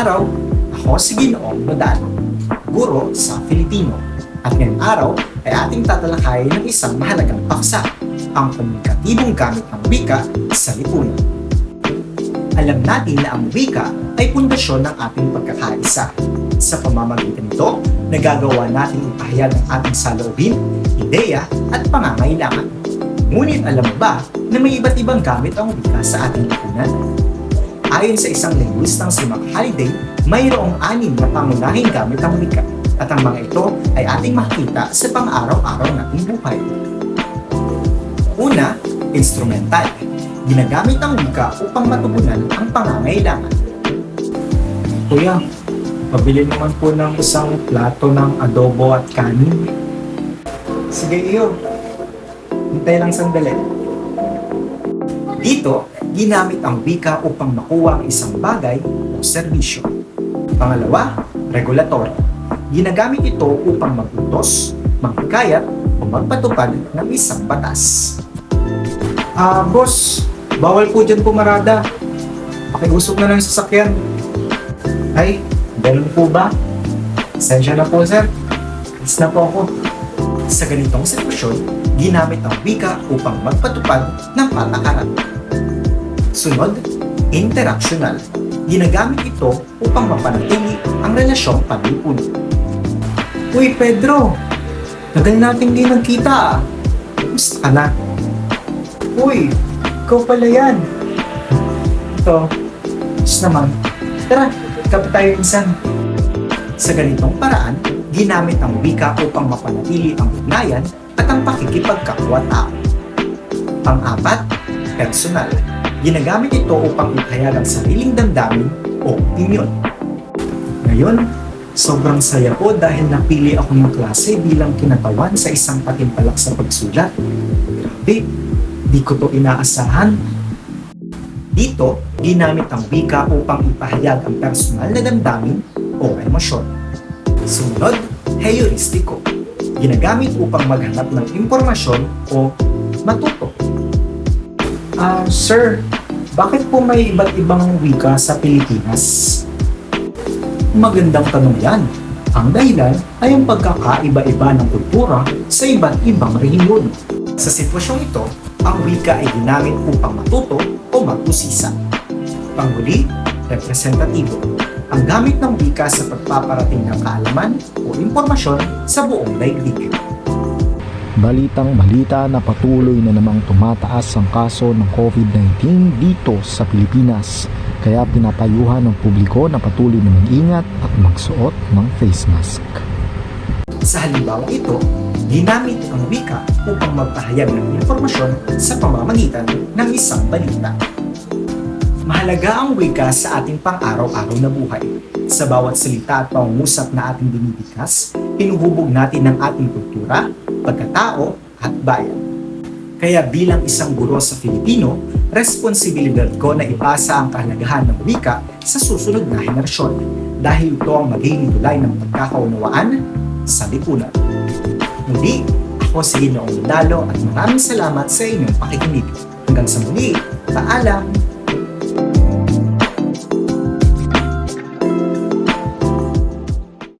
araw, ako si Ginoong Nodal, guro sa Filipino. At ngayong araw ay ating tatalakayin ng isang mahalagang paksa, ang komunikatibong gamit ng wika sa lipunan. Alam natin na ang wika ay pundasyon ng ating pagkakaisa. Sa pamamagitan nito, nagagawa natin ipahayag ang ating saloobin, ideya at pangangailangan. Ngunit alam ba na may iba't ibang gamit ang wika sa ating lipunan? Ayon sa isang linguistang si Mac Halliday, mayroong anim na pangunahing gamit ang wika at ang mga ito ay ating makikita sa pang-araw-araw nating buhay. Una, instrumental. Ginagamit ang wika upang matugunan ang pangangailangan. Kuya, pabili naman po ng isang plato ng adobo at kanin. Sige iyo, hintay lang sandali. Dito, ginamit ang wika upang makuha ang isang bagay o serbisyo. Pangalawa, regulatory. Ginagamit ito upang magutos, manghikayat o magpatupad ng isang batas. Ah, boss, bawal po dyan pumarada. Pakiusok na lang sa sasakyan. Ay, ganun po ba? Sensya na po, sir. Alis na po ako. Sa ganitong sitwasyon, ginamit ang wika upang magpatupad ng patakaran. Sunod, interactional. Ginagamit ito upang mapanatili ang relasyong panlipunan. Uy, Pedro! Tagal natin di nagkita ah. Kumusta ka na? Uy, ikaw pala yan. Ito, naman. Tara, kape tayo minsan. Sa ganitong paraan, ginamit ang wika upang mapanatili ang ugnayan at ang pakikipagkapwa-tao. Pang-apat, personal. Ginagamit ito upang ipahayag ang sariling damdamin o opinion. Ngayon, sobrang saya po dahil napili ako ng klase bilang kinatawan sa isang patimpalak sa pagsulat. Grabe, di ko to inaasahan. Dito, ginamit ang wika upang ipahayag ang personal na damdamin o emosyon. Sunod, heuristiko. Ginagamit upang maghanap ng impormasyon o matuto. Ah, sir, bakit po may iba't ibang wika sa Pilipinas? Magandang tanong yan. Ang dahilan ay ang pagkakaiba-iba ng kultura sa iba't ibang rehiyon. Sa sitwasyong ito, ang wika ay ginamit upang matuto o magpusisa. Panghuli, representatibo. Ang gamit ng wika sa pagpaparating ng kaalaman o impormasyon sa buong daigdig. Balitang balita na patuloy na namang tumataas ang kaso ng COVID-19 dito sa Pilipinas. Kaya pinapayuhan ng publiko na patuloy na mag-ingat at magsuot ng face mask. Sa halimbawa ito, ginamit ang wika upang magpahayag ng impormasyon sa pamamagitan ng isang balita. Mahalaga ang wika sa ating pang-araw-araw na buhay. Sa bawat salita at pangungusap na ating binibigkas, hinuhubog natin ang ating kultura, pagkatao at bayan. Kaya bilang isang guro sa Filipino, responsibilidad ko na ipasa ang kahalagahan ng wika sa susunod na henerasyon dahil ito ang magiging tulay ng pagkakaunawaan sa lipunan. Muli, ako si Ginoong Lalo at maraming salamat sa inyong pakikinig. Hanggang sa muli, paalam!